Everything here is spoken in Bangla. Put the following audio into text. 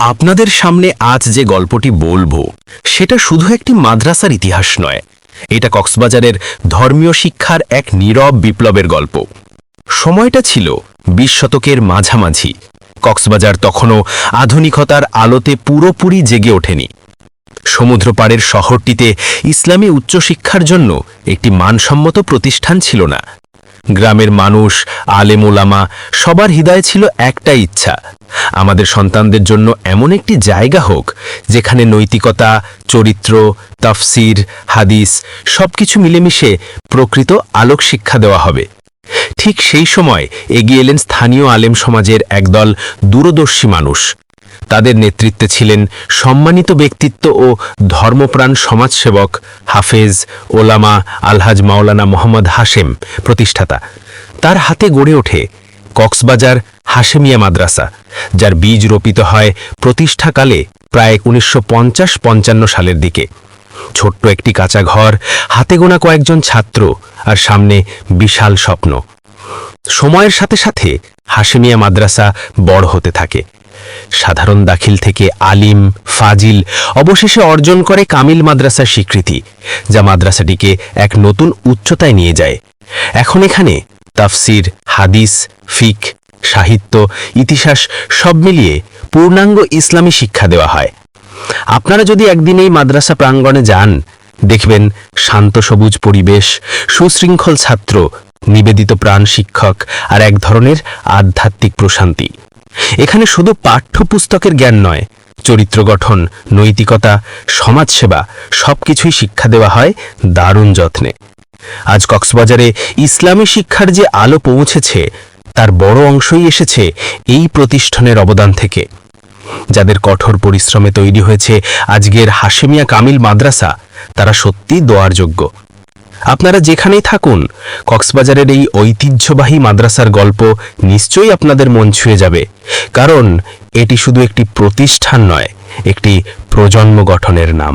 আপনাদের সামনে আজ যে গল্পটি বলব, সেটা শুধু একটি মাদ্রাসার ইতিহাস নয়, এটা কক্সবাজারের ধর্মীয় শিক্ষার এক নীরব বিপ্লবের গল্প। সময়টা ছিল বিশ শতকের মাঝামাঝি, কক্সবাজার তখনও আধুনিকতার আলোতে পুরোপুরি জেগে ওঠেনি। সমুদ্রপাড়ের শহরটিতে ইসলামী উচ্চশিক্ষার জন্য একটি মানসম্মত প্রতিষ্ঠান ছিল না। গ্রামের মানুষ, আলেম ওলামা সবার হৃদয়ে ছিল একটাই ইচ্ছা। আমাদের সন্তানদের জন্য এমন একটি জায়গা হোক, যেখানে নৈতিকতা, চরিত্র, তাফসির, হাদিস, সবকিছু মিলেমিশে প্রকৃত আলোক শিক্ষা দেওয়া হবে। ঠিক সেই সময় এগিয়ে এলেন স্থানীয় আলেম সমাজের একদল দূরদর্শী মানুষ। তাদের নেতৃত্বে ছিলেন সম্মানিত ব্যক্তিত্ব ও ধর্মপ্রাণ সমাজসেবক হাফেজ ওলামা আলহাজ মাওলানা মোহাম্মদ হাশেম প্রতিষ্ঠাতা। তার হাতে গড়ে ওঠে কক্সবাজার হাশেমিয়া মাদ্রাসা, যার বীজ রোপিত হয় প্রতিষ্ঠাকালে প্রায় উনিশশো পঞ্চাশ পঞ্চান্ন সালের দিকে। ছোট্ট একটি কাঁচা ঘর, হাতে গোনা কয়েকজন ছাত্র আর সামনে বিশাল স্বপ্ন। সময়ের সাথে সাথে হাশেমিয়া মাদ্রাসা বড় হতে থাকে। সাধারণ দাখিল থেকে আলিম, ফাজিল, অবশেষে অর্জন করে কামিল মাদ্রাসার স্বীকৃতি, যা মাদ্রাসাটিকে এক নতুন উচ্চতায় নিয়ে যায়। এখন এখানে তাফসির, হাদিস, ফিক, সাহিত্য, ইতিহাস সব মিলিয়ে পূর্ণাঙ্গ ইসলামী শিক্ষা দেওয়া হয়। আপনারা যদি একদিন এই মাদ্রাসা প্রাঙ্গণে যান, দেখবেন শান্ত সবুজ পরিবেশ, সুশৃঙ্খল ছাত্র, নিবেদিত প্রাণ শিক্ষক আর এক ধরনের আধ্যাত্মিক প্রশান্তি। এখানে শুধু পাঠ্যপুস্তকের জ্ঞান নয়, চরিত্র গঠন, নৈতিকতা, সমাজসেবা, সবকিছুই শিক্ষা দেওয়া হয় দারুণ যত্নে। আজ কক্সবাজারে ইসলামী শিক্ষার যে আলো পৌঁছেছে, তার বড় অংশই এসেছে এই প্রতিষ্ঠানের অবদান থেকে। যাদের কঠোর পরিশ্রমে তৈরি হয়েছে আজকের হাশেমিয়া কামিল মাদ্রাসা, তারা সত্যি দোয়ার যোগ্য। আপনারা যেখানেই থাকুন, কক্সবাজারের এই ঐতিহ্যবাহী মাদ্রাসার গল্প নিশ্চয়ই আপনাদের মন ছুঁয়ে যাবে। কারণ এটি শুধু একটি প্রতিষ্ঠান নয় একটি প্রজন্ম গঠনের নাম।